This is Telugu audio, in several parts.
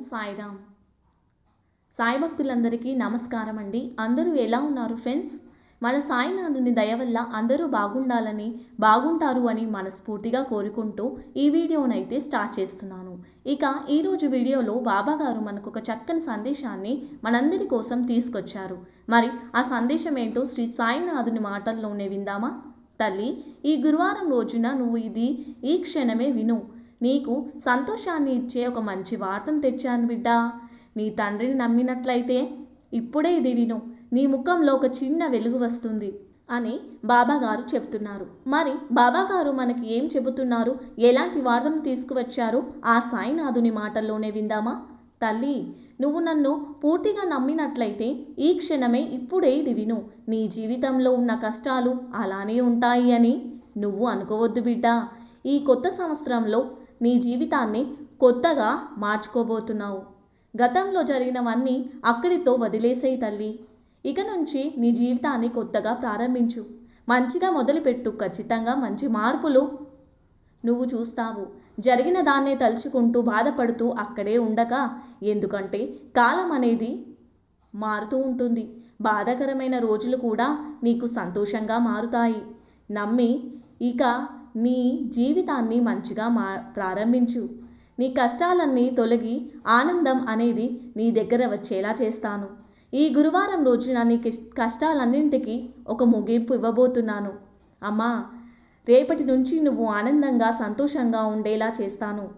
సాయిరామ్. సాయి భక్తులందరికీ నమస్కారం అండి అందరూ ఎలా ఉన్నారు ఫ్రెండ్స్? మన సాయినాథుని దయ వల్ల అందరూ బాగుండాలని బాగుంటారు అని మనస్ఫూర్తిగా కోరుకుంటూ ఈ వీడియోనైతే స్టార్ట్ చేస్తున్నాను. ఇక ఈరోజు వీడియోలో బాబా గారు మనకు ఒక చక్కని సందేశాన్ని మనందరి కోసం తీసుకొచ్చారు. మరి ఆ సందేశం ఏంటో శ్రీ సాయినాథుని మాటల్లోనే విందామా? తల్లి ఈ గురువారం రోజున నువ్వు ఇది ఈ క్షణమే విను. నీకు సంతోషాన్ని ఇచ్చే ఒక మంచి వార్తను తెచ్చాను బిడ్డా. నీ తండ్రిని నమ్మినట్లయితే ఇప్పుడే ఇది విను. నీ ముఖంలో ఒక చిన్న వెలుగు వస్తుంది అని బాబాగారు చెప్తున్నారు. మరి బాబాగారు మనకి ఏం చెబుతున్నారు? ఎలాంటి వార్తను తీసుకువచ్చారు? ఆ సాయినాథుని మాటల్లోనే విందామా? తల్లి నువ్వు నన్ను పూర్తిగా నమ్మినట్లయితే ఈ క్షణమే ఇప్పుడే ఇది విను. నీ జీవితంలో ఉన్న కష్టాలు అలానే ఉంటాయి అని నువ్వు అనుకోవద్దు బిడ్డ. ఈ కొత్త సంవత్సరంలో నీ జీవితాన్ని కొత్తగా మార్చుకోబోతున్నావు. గతంలో జరిగినవన్నీ అక్కడితో వదిలేసేయి తల్లి. ఇక నుంచి నీ జీవితాన్ని కొత్తగా ప్రారంభించు. మంచిగా మొదలుపెట్టు. ఖచ్చితంగా మంచి మార్పులు నువ్వు చూస్తావు. జరిగిన దాన్నే తలుచుకుంటూ బాధపడుతూ అక్కడే ఉండక. ఎందుకంటే కాలం అనేది మారుతూ ఉంటుంది. బాధాకరమైన రోజులు కూడా నీకు సంతోషంగా మారుతాయి. నమ్మి ఇక నీ జీవితాన్ని మంచిగా మా ప్రారంభించు. నీ కష్టాలన్నీ తొలగి ఆనందం అనేది నీ దగ్గర వచ్చేలా చేస్తాను. ఈ గురువారం రోజున నీ కష్టాలన్నింటికి ఒక ముగింపు ఇవ్వబోతున్నాను. అమ్మా రేపటి నుంచి నువ్వు ఆనందంగా సంతోషంగా ఉండేలా చేస్తాను.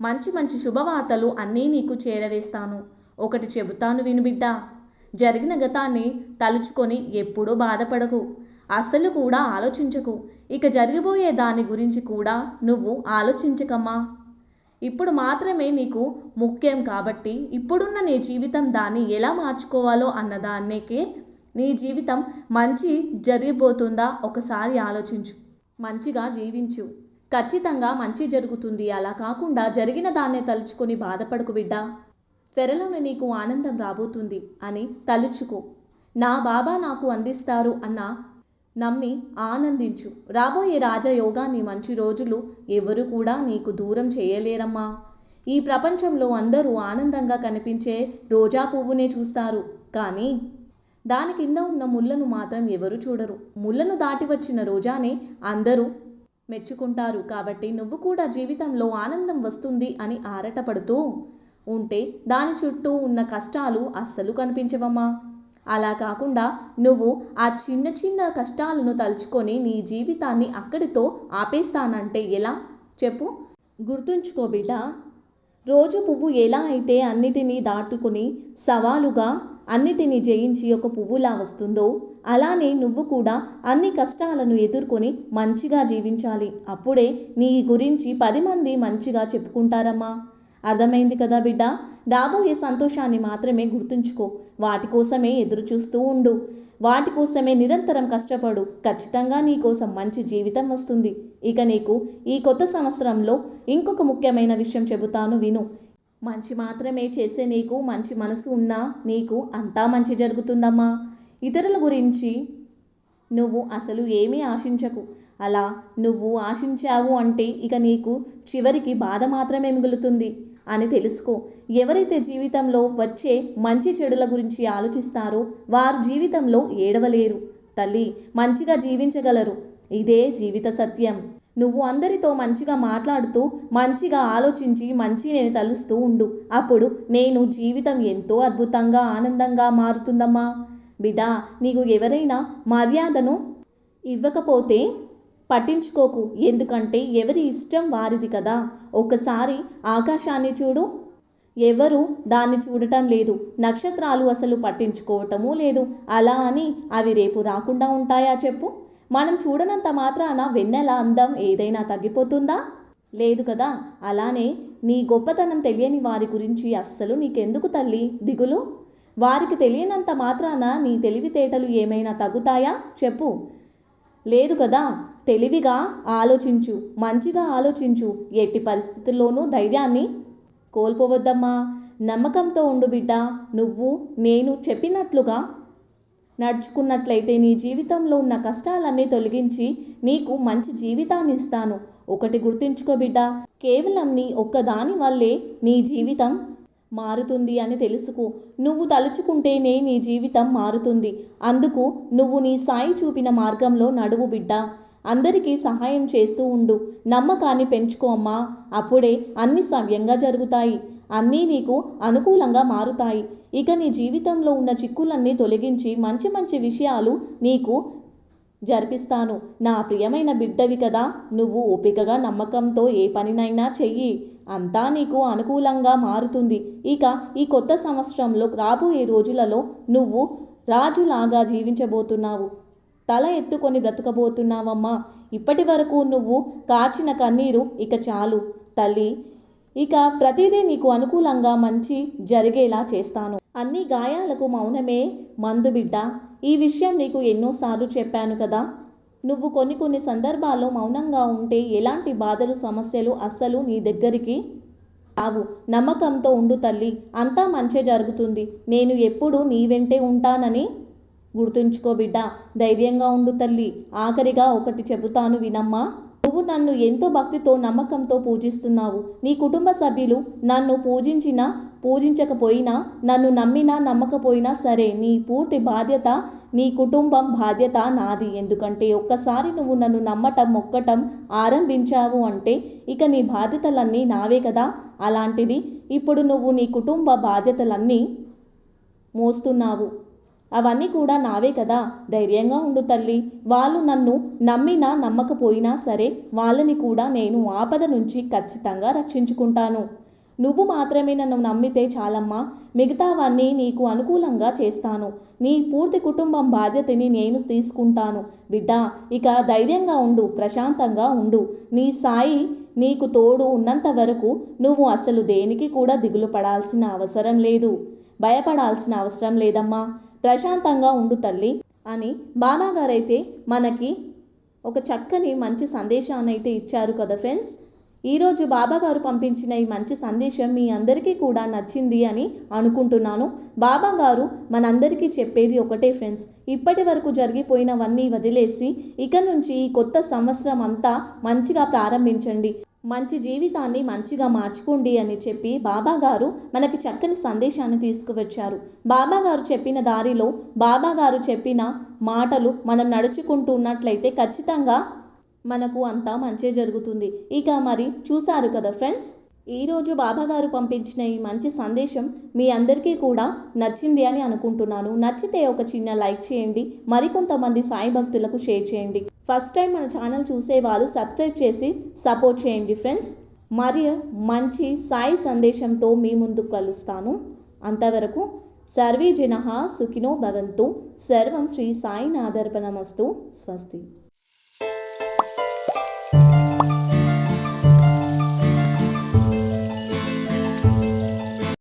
మంచి మంచి శుభవార్తలు అన్నీ నీకు చేరవేస్తాను. ఒకటి చెబుతాను వినుబిడ్డ జరిగిన గతాన్ని తలుచుకొని ఎప్పుడూ బాధపడకు. అస్సలు కూడా ఆలోచించకు. ఇక జరిగిపోయే దాని గురించి కూడా నువ్వు ఆలోచించకమ్మా. ఇప్పుడు మాత్రమే నీకు ముఖ్యం కాబట్టి ఇప్పుడున్న నీ జీవితం దాన్ని ఎలా మార్చుకోవాలో అన్నదానికే నీ జీవితం మంచి జరిగిపోతుందా ఒకసారి ఆలోచించు. మంచిగా జీవించు. ఖచ్చితంగా మంచి జరుగుతుంది. అలా కాకుండా జరిగిన దాన్నే తలుచుకొని బాధపడకు బిడ్డా. త్వరలోనే నీకు ఆనందం రాబోతుంది అని తలుచుకో. నా బాబా నాకు అందిస్తారు అన్న నమ్మి ఆనందించు. రాబోయే రాజయోగాన్ని మంచి రోజులు ఎవరు కూడా నీకు దూరం చేయలేరమ్మా. ఈ ప్రపంచంలో అందరూ ఆనందంగా కనిపించే రోజా పువ్వునే చూస్తారు. కానీ దాని కింద ఉన్న ముళ్ళను మాత్రం ఎవరు చూడరు. ముళ్ళను దాటి వచ్చిన రోజానే అందరూ మెచ్చుకుంటారు. కాబట్టి నువ్వు కూడా జీవితంలో ఆనందం వస్తుంది అని ఆరటపడుతూ ఉంటే దాని చుట్టూ ఉన్న కష్టాలు అస్సలు కనిపించవమ్మా. అలా కాకుండా నువ్వు ఆ చిన్న చిన్న కష్టాలను తలుచుకొని నీ జీవితాన్ని అక్కడితో ఆపేస్తానంటే ఎలా? చెప్పు. గుర్తుంచుకో బిడ్డ రోజు పువ్వు ఎలా అయితే అన్నిటినీ దాటుకుని సవాలుగా అన్నిటినీ జయించి ఒక పువ్వులా వస్తుందో అలానే నువ్వు కూడా అన్ని కష్టాలను ఎదుర్కొని మంచిగా జీవించాలి. అప్పుడే నీ గురించి పది మంది మంచిగా చెప్పుకుంటారమ్మా. అర్థమైంది కదా బిడ్డ? రాబోయే సంతోషాన్ని మాత్రమే గుర్తుంచుకో. వాటి కోసమే ఎదురు చూస్తూ ఉండు. వాటి కోసమే నిరంతరం కష్టపడు. ఖచ్చితంగా నీ కోసం మంచి జీవితం వస్తుంది. ఇక నీకు ఈ కొత్త సంవత్సరంలో ఇంకొక ముఖ్యమైన విషయం చెబుతాను విను. మంచి మాత్రమే చేసే నీకు మంచి మనసు ఉన్నా నీకు అంతా మంచి జరుగుతుందమ్మా. ఇతరుల గురించి నువ్వు అసలు ఏమీ ఆశించకు. అలా నువ్వు ఆశించావు అంటే ఇక నీకు చివరికి బాధ మాత్రమే మిగులుతుంది. అని తెలుసుకో. ఎవరైతే జీవితంలో వచ్చే మంచి చెడుల గురించి ఆలోచిస్తారో వారు జీవితంలో ఏడవలేరు. తల్లి మంచిగా జీవించగలరు. ఇదే జీవిత సత్యం. నువ్వు అందరితో మంచిగా మాట్లాడుతూ మంచిగా ఆలోచించి మంచి నేను తలుస్తూ ఉండు. అప్పుడు నేను జీవితం ఎంతో అద్భుతంగా ఆనందంగా మారుతుందమ్మా. బిడ్డా నీకు ఎవరైనా మర్యాదను ఇవ్వకపోతే పట్టించుకోకు. ఎందుకంటే ఎవరి ఇష్టం వారిది కదా. ఒకసారి ఆకాశాన్ని చూడు. ఎవరు దాన్ని చూడటం లేదు. నక్షత్రాలు అసలు పట్టించుకోవటమూ లేదు. అలా అని అవి రేపు రాకుండా ఉంటాయా చెప్పు. మనం చూడనంత మాత్రాన వెన్నెల అందం ఏదైనా తగ్గిపోతుందా? లేదు కదా. అలానే నీ గొప్పతనం తెలియని వారి గురించి అస్సలు నీకెందుకు తల్లి? దిగులు. వారికి తెలియనంత మాత్రాన నీ తెలివితేటలు ఏమైనా తగ్గుతాయా? చెప్పు. లేదు కదా? తెలివిగా ఆలోచించు మంచిగా ఆలోచించు. ఎట్టి పరిస్థితుల్లోనూ ధైర్యాన్ని కోల్పోవద్దమ్మా. నమ్మకంతో ఉండు బిడ్డ. నువ్వు నేను చెప్పినట్లుగా నడుచుకున్నట్లయితే నీ జీవితంలో ఉన్న కష్టాలన్నీ తొలగించి నీకు మంచి జీవితాన్ని ఇస్తాను. ఒకటి గుర్తుంచుకో బిడ్డ. కేవలం నీ ఒక్కదాని వల్లే నీ జీవితం మారుతుంది అని తెలుసుకో. నువ్వు తలుచుకుంటేనే నీ జీవితం మారుతుంది. అందుకు నువ్వు నీ సాయి చూపిన మార్గంలో నడువు బిడ్డ. అందరికీ సహాయం చేస్తూ ఉండు. నమ్మకాన్ని పెంచుకో అమ్మా. అప్పుడే అన్ని సవ్యంగా జరుగుతాయి. అన్నీ నీకు అనుకూలంగా మారుతాయి. ఇక నీ జీవితంలో ఉన్న చిక్కులన్నీ తొలగించి మంచి మంచి విషయాలు నీకు జరిపిస్తాను. నా ప్రియమైన బిడ్డవి కదా నువ్వు ఓపికగా నమ్మకంతో ఏ పనినైనా చెయ్యి. అంతా నీకు అనుకూలంగా మారుతుంది. ఇక ఈ కొత్త సంవత్సరంలో రాబోయే రోజులలో నువ్వు రాజులాగా జీవించబోతున్నావు. తల ఎత్తుకొని బ్రతకబోతున్నావమ్మా. ఇప్పటి వరకు నువ్వు కాచిన కన్నీరు ఇక చాలు. తల్లి ఇక ప్రతిదీ నీకు అనుకూలంగా మంచి జరిగేలా చేస్తాను. అన్ని గాయాలకు మౌనమే మందు బిడ్డ. ఈ విషయం నీకు ఎన్నోసార్లు చెప్పాను కదా. నువ్వు కొన్ని కొన్ని సందర్భాల్లో మౌనంగా ఉంటే ఎలాంటి బాధలు సమస్యలు అస్సలు నీ దగ్గరికి రావు. నమ్మకంతో ఉండు తల్లి అంతా మంచే జరుగుతుంది. నేను ఎప్పుడు నీ వెంటే ఉంటానని గుర్తుంచుకో బిడ్డ. ధైర్యంగా ఉండు తల్లి. ఆఖరిగా ఒకటి చెబుతాను వినమ్మా. నువ్వు నన్ను ఎంతో భక్తితో నమ్మకంతో పూజిస్తున్నావు. నీ కుటుంబ సభ్యులు నన్ను పూజించినా పూజించకపోయినా నన్ను నమ్మినా నమ్మకపోయినా సరే నీ పూర్తి బాధ్యత నీ కుటుంబం బాధ్యత నాది. ఎందుకంటే ఒక్కసారి నువ్వు నన్ను నమ్మటం మొక్కటం ఆరంభించావు అంటే ఇక నీ బాధ్యతలన్నీ నావే కదా. అలాంటిది ఇప్పుడు నువ్వు నీ కుటుంబ బాధ్యతలన్నీ మోస్తున్నావు. అవన్నీ కూడా నావే కదా. ధైర్యంగా ఉండు తల్లి. వాళ్ళు నన్ను నమ్మినా నమ్మకపోయినా సరే వాళ్ళని కూడా నేను ఆపద నుంచి ఖచ్చితంగా రక్షించుకుంటాను. నువ్వు మాత్రమే నన్ను నమ్మితే చాలమ్మా. మిగతావన్నీ నీకు అనుకూలంగా చేస్తాను. నీ పూర్తి కుటుంబం బాధ్యతని నేను తీసుకుంటాను. బిడ్డ ఇక ధైర్యంగా ఉండు ప్రశాంతంగా ఉండు. నీ సాయి నీకు తోడు ఉన్నంత వరకు నువ్వు అసలు దేనికి కూడా దిగులు పడాల్సిన అవసరం లేదు. భయపడాల్సిన అవసరం లేదమ్మా. ప్రశాంతంగా ఉండు తల్లి అని బాబాగారైతే మనకి ఒక చక్కని మంచి సందేశాన్ని అయితే ఇచ్చారు కదా ఫ్రెండ్స్. ఈరోజు బాబాగారు పంపించిన ఈ మంచి సందేశం మీ అందరికీ కూడా నచ్చింది అని అనుకుంటున్నాను. బాబాగారు మనందరికీ చెప్పేది ఒకటే ఫ్రెండ్స్ ఇప్పటి వరకు జరిగిపోయినవన్నీ వదిలేసి ఇక నుంచి ఈ కొత్త సంవత్సరం అంతా మంచిగా ప్రారంభించండి. మంచి జీవితాన్ని మంచిగా మార్చుకోండి అని చెప్పి బాబాగారు మనకి చక్కని సందేశాన్ని తీసుకువచ్చారు. బాబాగారు చెప్పిన దారిలో బాబాగారు చెప్పిన మాటలు మనం నడుచుకుంటూ ఉన్నట్లయితే ఖచ్చితంగా మనకు అంతా మంచి జరుగుతుంది. ఇక మరి చూశారు కదా ఫ్రెండ్స్? ఈరోజు బాబాగారు పంపించిన ఈ మంచి సందేశం మీ అందరికీ కూడా నచ్చింది అని అనుకుంటున్నాను. నచ్చితే ఒక చిన్న లైక్ చేయండి. మరికొంతమంది సాయి భక్తులకు షేర్ చేయండి. ఫస్ట్ టైం మన ఛానల్ చూసే వాళ్ళు సబ్స్క్రైబ్ చేసి సపోర్ట్ చేయండి ఫ్రెండ్స్. మరియు మంచి సాయి సందేశంతో మీ ముందు కలుస్తాను. అంతవరకు సర్వే జన సుఖినో భవంతు. సర్వం శ్రీ సాయినాథర్పణమస్తు. స్వస్తి.